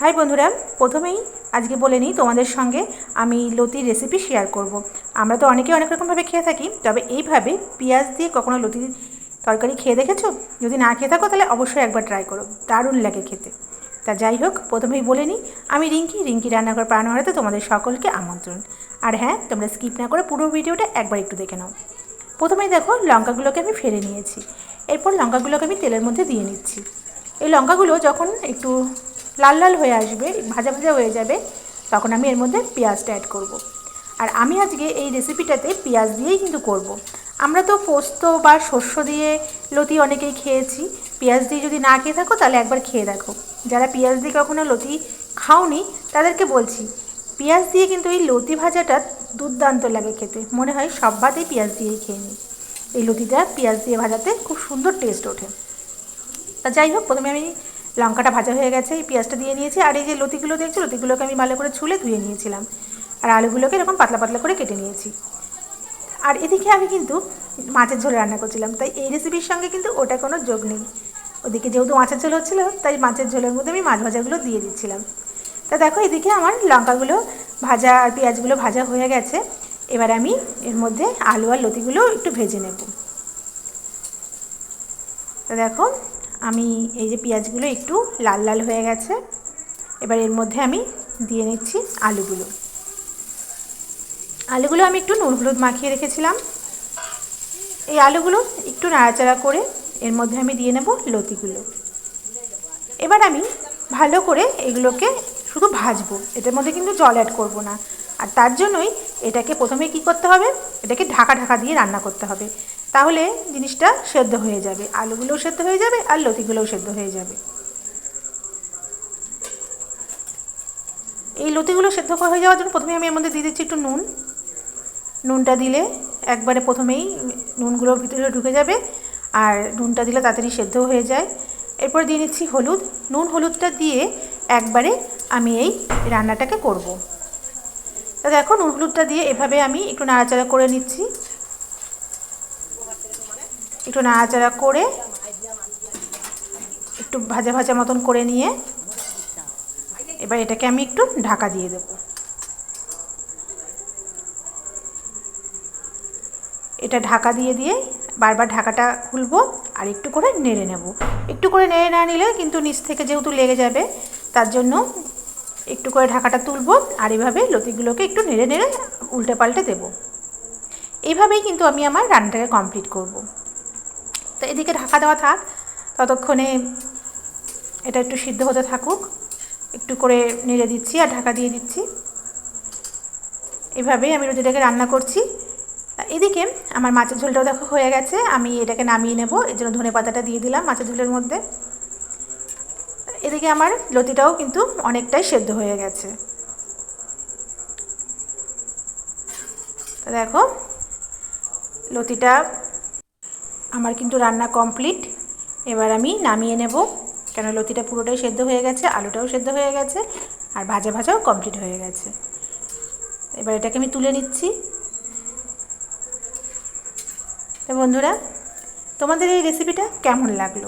High বন্ধুরা, প্রথমেই আজকে বলে নিই তোমাদের সঙ্গে আমি লতির রেসিপি শেয়ার করব। আমরা তো অনেকে অনেক রকমভাবে খেয়ে থাকি, তবে এইভাবে পেঁয়াজ দিয়ে কখনো লতির তরকারি খেয়ে দেখেছ? যদি না খেয়ে থাকো, তাহলে অবশ্যই একবার ট্রাই করো, দারুণ লাগে খেতে। তা যাই হোক, প্রথমেই বলে নিই, আমি রিঙ্কি রিঙ্কি রান্নাঘর প্রাণহারাতে তোমাদের সকলকে আমন্ত্রণ। আর হ্যাঁ তোমরা স্কিপ না করে পুরো ভিডিওটা একবার একটু দেখে নাও। প্রথমেই দেখো, লঙ্কাগুলোকে আমি ফেলে নিয়েছি। এরপর লঙ্কাগুলোকে আমি তেলের মধ্যে দিয়ে নিচ্ছি। এই লঙ্কাগুলো যখন একটু লাল লাল হয়ে আসবে, ভাজা ভাজা হয়ে যাবে, তখন আমি এর মধ্যে পেঁয়াজটা অ্যাড করব। আর আমি আজকে এই রেসিপিটাতে পেঁয়াজ দিয়েই কিন্তু করব। আমরা তো পোস্ত বা শস্য দিয়ে লতি অনেকেই খেয়েছি। পেঁয়াজ দিয়ে যদি না খেয়ে থাকো, তাহলে একবার খেয়ে দেখো। যারা পেঁয়াজ দিয়ে কখনো লতি খাওনি, তাদেরকে বলছি, পেঁয়াজ দিয়ে কিন্তু এই লতি ভাজাটা দুর্দান্ত লাগে খেতে। মনে হয় সব ভাতেই পেঁয়াজ দিয়েই খেয়ে নিই। এই লতিটা পেঁয়াজ দিয়ে ভাজাতে খুব সুন্দর টেস্ট ওঠে। তা যাই হোক, প্রথমে আমি লঙ্কাটা ভাজা হয়ে গেছে, এই পেঁয়াজটা দিয়ে নিয়েছি, আর এই যে লতিগুলো দেখছি, লতিগুলোকে আমি ভালো করে ছুলে ধুয়ে নিয়েছিলাম। আর আলুগুলোকে এরকম পাতলা পাতলা করে কেটে নিয়েছি। আর এদিকে আমি কিন্তু মাছের ঝোল রান্না করছিলাম, তাই এই রেসিপির সঙ্গে কিন্তু ওটা কোনো যোগ নেই। ওদিকে যেহেতু মাছের ঝোল হচ্ছিল, তাই মাছের ঝোলের মধ্যে আমি মাছ ভাজাগুলো দিয়ে দিচ্ছিলাম। তা দেখো, এদিকে আমার লঙ্কাগুলো ভাজা আর পেঁয়াজগুলো ভাজা হয়ে গেছে। এবার আমি এর মধ্যে আলু আর লতিগুলো একটু ভেজে নেব। তা দেখো আমি এই যে পেঁয়াজগুলো একটু লাল লাল হয়ে গেছে। এবার এর মধ্যে আমি দিয়ে নিচ্ছি আলুগুলো। আলুগুলো আমি একটু নুন হলুদ মাখিয়ে রেখেছিলাম। এই আলুগুলো একটু নাড়াচাড়া করে এর মধ্যে আমি দিয়ে নেব লতিগুলো। এবার আমি ভালো করে এগুলোকে শুধু ভাজবো। এটার মধ্যে কিন্তু জল অ্যাড করব না। আর তার জন্যই এটাকে প্রথমে কি করতে হবে? এটাকে ঢাকা ঢাকা দিয়ে রান্না করতে হবে। তাহলে জিনিসটা সেদ্ধ হয়ে যাবে। আলুগুলোও সেদ্ধ হয়ে যাবে আর লতিগুলোও সেদ্ধ হয়ে যাবে। এই লতিগুলো সেদ্ধ হয়ে যাওয়ার জন্য প্রথমে আমি এর মধ্যে দিয়ে দিচ্ছি একটু নুন। নুনটা দিলে একবারে প্রথমেই নুনগুলো ভিতরে ঢুকে যাবে আর নুনটা দিলে তাড়াতাড়ি সেদ্ধ হয়ে যায়। এরপর দিয়ে নিচ্ছি হলুদ। নুন হলুদটা দিয়ে একবারে আমি এই রান্নাটাকে করব। তা দেখো নুন হলুদটা দিয়ে এভাবে আমি একটু নাড়াচাড়া করে নিচ্ছি। একটু নাড়াচাড়া করে একটু ভাজা ভাজা মতন করে নিয়ে এবার এটাকে আমি একটু ঢাকা দিয়ে দেব। এটা ঢাকা দিয়ে দিয়ে বারবার ঢাকাটা খুলবো আর একটু করে নেড়ে নেব। একটু করে নেড়ে না নিলে কিন্তু নিচ থেকে যেহেতু লেগে যাবে, তার জন্য একটু করে ঢাকাটা তুলবো আর এভাবে লতিগুলোকে একটু নেড়ে নেড়ে উল্টে পাল্টে দেবো। এইভাবেই কিন্তু আমি আমার রান্নাটাকে কমপ্লিট করব। তো এদিকে ঢাকা দেওয়া থাক, ততক্ষণে এটা একটু সিদ্ধ হতে থাকুক। একটু করে নেড়ে দিচ্ছি আর ঢাকা দিয়ে দিচ্ছি। এভাবেই আমি রুটিটাকে রান্না করছি। এদিকে আমার মাছের ঝোলটাও দেখো হয়ে গেছে, আমি এটাকে নামিয়ে নেব। এর জন্য ধনে পাতাটা দিয়ে দিলাম মাছের ঝোলের মধ্যে। এদিকে আমার লতিটাও কিন্তু অনেকটাই সেদ্ধ হয়ে গেছে। দেখো, লতিটা আমার কিন্তু রান্না কমপ্লিট। এবার আমি নামিয়ে নেব। কেন লতিটা পুরোটাই সেদ্ধ হয়ে গেছে, আলুটাও সেদ্ধ হয়ে গেছে, আর ভাজা ভাজাও কমপ্লিট হয়ে গেছে। এবার এটাকে আমি তুলে নিচ্ছি। তো বন্ধুরা, তোমাদের এই রেসিপিটা কেমন লাগল?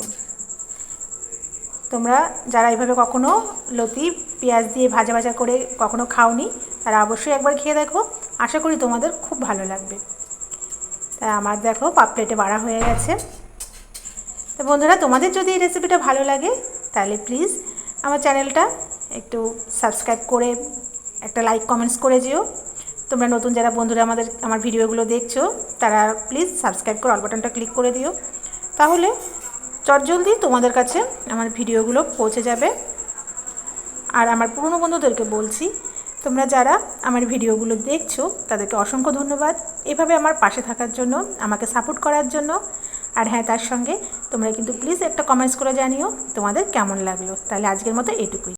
তোমরা যারা এইভাবে কখনো লতি, পেঁয়াজ দিয়ে ভাজা ভাজা করে কখনো খাওনি, তারা অবশ্যই একবার খেয়ে দেখো। আশা করি তোমাদের খুব ভালো লাগবে। তা আমার দেখো পাপ প্লেটে বাড়া হয়ে গেছে। তো বন্ধুরা, তোমাদের যদি এই রেসিপিটা ভালো লাগে, তাহলে প্লিজ আমার চ্যানেলটা একটু সাবস্ক্রাইব করে, একটা লাইক কমেন্টস করে যেও তোমরা নতুন যারা বন্ধুরা আমাদের, আমার ভিডিওগুলো দেখছ, তারা প্লিজ সাবস্ক্রাইব করে অল বাটনটা ক্লিক করে দিও। তাহলে চটজলদি তোমাদের কাছে আমার ভিডিওগুলো পৌঁছে যাবে। আর আমার পুরনো বন্ধুদেরকে বলছি, তোমরা যারা আমার ভিডিওগুলো দেখছ, তাদেরকে অসংখ্য ধন্যবাদ। এভাবে আমার পাশে থাকার জন্য, আমাকে সাপোর্ট করার জন্য। আর হ্যাঁ তার সঙ্গে তোমরা কিন্তু প্লিজ একটা কমেন্টস করে জানিও তোমাদের কেমন লাগল। তাহলে আজকের মতো এটুকুই।